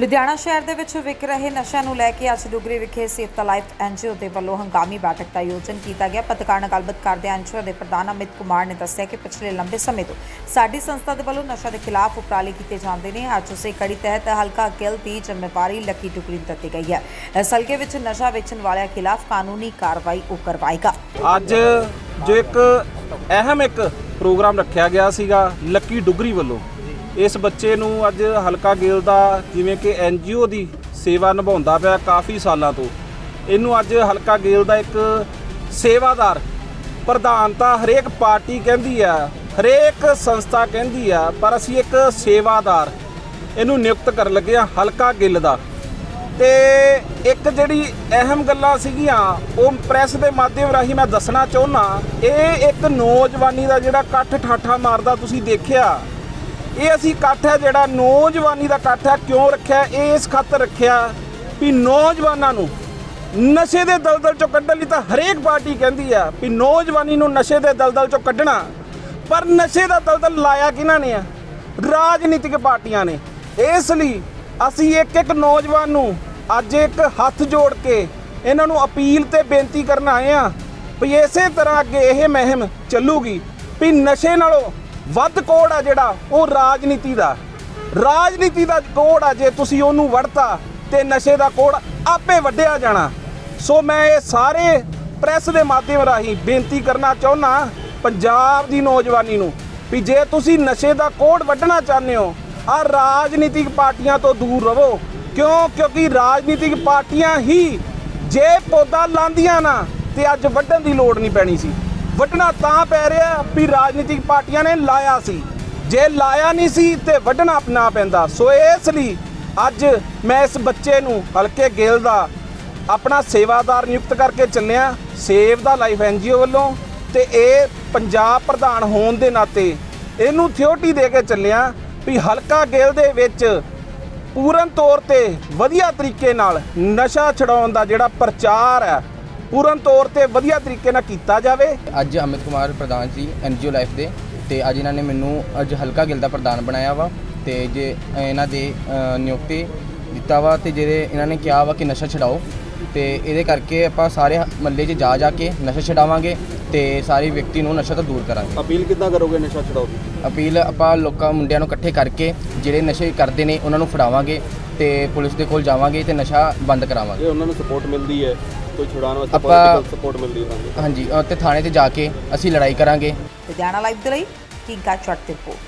ਲੁਧਿਆਣਾ ਸ਼ਹਿਰ ਦੇ ਵਿੱਚ ਵਿਕ ਰਹੇ ਨਸ਼ਿਆਂ ਨੂੰ ਲੈ ਕੇ ਅੱਜ ਡੁਗਰੀ ਵਿਖੇ ਸੇਫਤਾ ਲਾਈਫ ਐਨਜੀਓ ਦੇ ਵੱਲੋਂ ਹੰਗਾਮੀ ਬੈਠਕ ਦਾ ਆਯੋਜਨ ਕੀਤਾ ਗਿਆ। ਪੱਤਰਕਾਰ ਨਾਲ ਗੱਲਬਾਤ ਕਰਦੇ ਐਨਜੀਓ ਦੇ ਪ੍ਰਧਾਨ ਅਮਿਤ ਕੁਮਾਰ ਨੇ ਦੱਸਿਆ ਕਿ ਪਿਛਲੇ ਲੰਬੇ ਸਮੇਂ ਤੋਂ ਸਾਡੀ ਸੰਸਥਾ ਦੇ ਵੱਲੋਂ ਨਸ਼ਾ ਦੇ ਖਿਲਾਫ ਉਪਰਾਲੇ ਕੀਤੇ ਜਾਂਦੇ ਨੇ। ਅੱਜ ਉਸੇ ਕੜੀ ਤਹਿਤ ਹਲਕਾ ਗਿੱਲ ਦੀ ਜ਼ਿੰਮੇਵਾਰੀ ਲੱਕੀ ਟੁਕੜੀ ਨੂੰ ਦਿੱਤੀ ਗਈ ਹੈ। ਇਸ ਹਲਕੇ ਵਿੱਚ ਨਸ਼ਾ ਵੇਚਣ ਵਾਲਿਆਂ ਖਿਲਾਫ ਕਾਨੂੰਨੀ ਕਾਰਵਾਈ ਉਹ ਕਰਵਾਏਗਾ। ਅੱਜ ਜੋ ਇੱਕ ਅਹਿਮ ਇੱਕ ਪ੍ਰੋਗਰਾਮ ਰੱਖਿਆ ਗਿਆ ਸੀਗਾ ਲੱਕੀ ਡੁਗਰੀ ਵੱਲੋਂ। ਇਸ ਬੱਚੇ ਨੂੰ ਅੱਜ ਹਲਕਾ ਗਿੱਲ ਦਾ ਜਿਵੇਂ ਕਿ ਐਨਜੀਓ ਦੀ ਸੇਵਾ ਨਿਭਾਉਂਦਾ ਪਿਆ ਕਾਫੀ ਸਾਲਾਂ ਤੋਂ। ਇਹਨੂੰ ਅੱਜ ਹਲਕਾ ਗਿੱਲ ਦਾ ਇੱਕ ਸੇਵਾਦਾਰ, ਪ੍ਰਧਾਨ ਤਾਂ ਹਰੇਕ ਪਾਰਟੀ ਕਹਿੰਦੀ ਆ, ਹਰੇਕ ਸੰਸਥਾ ਕਹਿੰਦੀ ਆ, ਪਰ ਅਸੀਂ ਇੱਕ ਸੇਵਾਦਾਰ। ਇਹਨੂੰ ਨਿਯੁਕਤ ਕਰਨ ਲੱਗੇ ਆ ਹਲਕਾ ਗਿੱਲ ਦਾ। ਤੇ ਇੱਕ ਜਿਹੜੀ ਅਹਿਮ ਗੱਲਾਂ ਸੀਗੀਆਂ, ਉਹ ਪ੍ਰੈਸ ਦੇ ਮਾਧਿਅਮ ਰਾਹੀਂ ਮੈਂ ਦੱਸਣਾ ਚਾਹੁੰਦਾ ਇਹ ਇੱਕ ਨੌਜਵਾਨੀ ਦਾ ਜਿਹੜਾ ਇਕੱਠ ਠਾਠਾ ਮਾਰਦਾ ਤੁਸੀਂ ਦੇਖਿਆ ਇਹ ਅਸੀਂ ਇਕੱਠ ਹੈ, ਜਿਹੜਾ ਨੌਜਵਾਨੀ ਦਾ ਇਕੱਠ ਹੈ, ਕਿਉਂ ਰੱਖਿਆ? ਇਹ ਇਸ ਖਾਤਰ ਰੱਖਿਆ ਵੀ ਨੌਜਵਾਨਾਂ ਨੂੰ ਨਸ਼ੇ ਦੇ ਦਲਦਲ ਚੋਂ ਕੱਢਣ ਲਈ ਤਾਂ ਹਰੇਕ ਪਾਰਟੀ ਕਹਿੰਦੀ ਆ ਵੀ ਨੌਜਵਾਨੀ ਨੂੰ ਨਸ਼ੇ ਦੇ ਦਲਦਲ ਚੋਂ ਕੱਢਣਾ। ਪਰ ਨਸ਼ੇ ਦਾ ਦਲਦਲ ਲਾਇਆ ਕਿਹਨਾਂ ਨੇ ਆ? ਰਾਜਨੀਤਿਕ ਪਾਰਟੀਆਂ ਨੇ। ਇਸ ਲਈ ਅਸੀਂ ਇੱਕ ਇੱਕ ਨੌਜਵਾਨ ਨੂੰ ਅੱਜ ਇੱਕ ਹੱਥ ਜੋੜ ਕੇ ਇਹਨਾਂ ਨੂੰ ਅਪੀਲ ਤੇ ਬੇਨਤੀ ਕਰਨ ਆਏ ਆ ਵੀ ਇਸੇ ਤਰ੍ਹਾਂ ਅੱਗੇ ਇਹ ਮਹਿਮ ਚੱਲੂਗੀ ਵੀ ਨਸ਼ੇ ਨਾਲੋਂ ਵੱਧ ਕੋੜ ਆ ਜਿਹੜਾ, ਉਹ ਰਾਜਨੀਤੀ ਦਾ। ਰਾਜਨੀਤੀ ਦਾ ਕੋੜ ਆ, ਜੇ ਤੁਸੀਂ ਉਹਨੂੰ ਵੜਤਾ, ਤੇ ਨਸ਼ੇ ਦਾ ਕੋੜ ਆਪੇ ਵੱਢਿਆ ਜਾਣਾ। ਸੋ ਮੈਂ ਇਹ ਸਾਰੇ ਪ੍ਰੈਸ ਦੇ ਮਾਧਿਅਮ ਰਾਹੀਂ ਬੇਨਤੀ ਕਰਨਾ ਚਾਹੁੰਦਾ ਪੰਜਾਬ ਦੀ ਨੌਜਵਾਨੀ ਨੂੰ, ਵੀ ਜੇ ਤੁਸੀਂ ਨਸ਼ੇ ਦਾ ਕੋੜ ਵੱਢਣਾ ਚਾਹੁੰਦੇ ਹੋ ਆ ਰਾਜਨੀਤਿਕ ਪਾਰਟੀਆਂ ਤੋਂ ਦੂਰ ਰਹੋ। ਕਿਉਂ? ਕਿਉਂਕਿ ਰਾਜਨੀਤਿਕ ਪਾਰਟੀਆਂ ਹੀ ਜੇ ਪੌਦਾ ਲਾਂਦੀਆਂ ਨਾ, ਤੇ ਅੱਜ ਵੱਢਣ ਦੀ ਲੋੜ ਨਹੀਂ ਪੈਣੀ ਸੀ। ਵੱਢਣਾ ਤਾਂ ਪੈ ਰਿਹਾ ਵੀ ਰਾਜਨੀਤਿਕ ਪਾਰਟੀਆਂ ਨੇ ਲਾਇਆ ਸੀ। ਜੇ ਲਾਇਆ ਨਹੀਂ ਸੀ ਤੇ ਵੱਢਣਾ ਨਾ ਪੈਂਦਾ। ਸੋ ਇਸ ਲਈ ਅੱਜ ਮੈਂ ਇਸ ਬੱਚੇ ਨੂੰ ਹਲਕੇ ਗੇਲ ਦਾ ਆਪਣਾ ਸੇਵਾਦਾਰ ਨਿਯੁਕਤ ਕਰਕੇ ਚੱਲਿਆ। ਸੇਵ ਦਾ ਲਾਈਫ ਐਨਜੀਓ ਵੱਲੋਂ ਤੇ ਇਹ ਪੰਜਾਬ ਪ੍ਰਧਾਨ ਹੋਣ ਦੇ ਨਾਤੇ ਇਹਨੂੰ ਥਿਓਰਟੀ ਦੇ ਕੇ ਚੱਲਿਆ ਵੀ ਹਲਕਾ ਗੇਲ ਦੇ ਵਿੱਚ ਪੂਰਨ ਤੌਰ ਤੇ ਵਧੀਆ ਤਰੀਕੇ ਨਾਲ ਨਸ਼ਾ ਛਡਾਉਣ ਦਾ ਜਿਹੜਾ ਪ੍ਰਚਾਰ ਹੈ ਪੂਰਨ ਤੌਰ ਤੇ ਵਧੀਆ ਤਰੀਕੇ ਨਾਲ ਕੀਤਾ ਜਾਵੇ। ਅੱਜ ਅਮਿਤ ਕੁਮਾਰ ਪ੍ਰਧਾਨ ਸੀ ਐਨਜੀਓ ਲਾਈਫ ਦੇ ਤੇ ਅੱਜ ਇਹਨਾਂ ਨੇ ਮੈਨੂੰ ਅੱਜ ਹਲਕਾ ਗਿਲ ਦਾ ਪ੍ਰਧਾਨ ਬਣਾਇਆ ਵਾ ਤੇ ਜੇ ਇਹਨਾਂ ਦੇ ਨਿਯੁਕਤੀ ਦਿੱਤਾ ਵਾ ਤੇ ਜਿਹੜੇ ਇਹਨਾਂ ਨੇ ਕਿਹਾ ਵਾ ਕਿ ਨਸ਼ਾ ਛਡਾਓ ਤੇ ਇਹਦੇ ਕਰਕੇ ਆਪਾਂ ਸਾਰੇ ਮੱਲੇ 'ਚ ਜਾ ਜਾ ਕੇ ਨਸ਼ਾ ਛਡਾਵਾਂਗੇ ਤੇ ਸਾਰੇ ਵਿਅਕਤੀ ਨੂੰ ਨਸ਼ਾ ਤੋਂ ਦੂਰ ਕਰਾਂਗੇ। ਅਪੀਲ ਕਿੱਦਾਂ ਕਰੋਗੇ ਨਸ਼ਾ ਛਡਾਓ ਦੀ? ਅਪੀਲ ਆਪਾਂ ਲੋਕਾਂ ਮੁੰਡਿਆਂ ਨੂੰ ਇਕੱਠੇ ਕਰਕੇ ਜਿਹੜੇ ਨਸ਼ੇ ਕਰਦੇ ਨੇ ਉਹਨਾਂ ਨੂੰ ਫੜਾਵਾਂਗੇ ਤੇ ਪੁਲਿਸ ਦੇ ਕੋਲ ਜਾਵਾਂਗੇ ਤੇ ਨਸ਼ਾ ਬੰਦ ਕਰਾਵਾਂਗੇ। ਜੇ ਉਹਨਾਂ ਨੂੰ ਸਪੋਰਟ ਮਿਲਦੀ ਹੈ ਕੋਈ ਛੁਡਾਉਣ ਵਾਸਤੇ ਆਪਾਂ- ਪੋਲੀਟੀਕਲ ਸਪੋਰਟ ਮਿਲਦੀ ਹੈ ਹਾਂਜੀ ਅ, ਤੇ ਥਾਣੇ ਤੇ ਜਾ ਕੇ ਅਸੀਂ ਲੜਾਈ ਕਰਾਂਗੇ। ਲੁਧਿਆਣਾ ਲਾਈਵ ਦੇ ਲਈ ਕਿੰਕਾ ਦੀ ਰਿਪੋਰਟ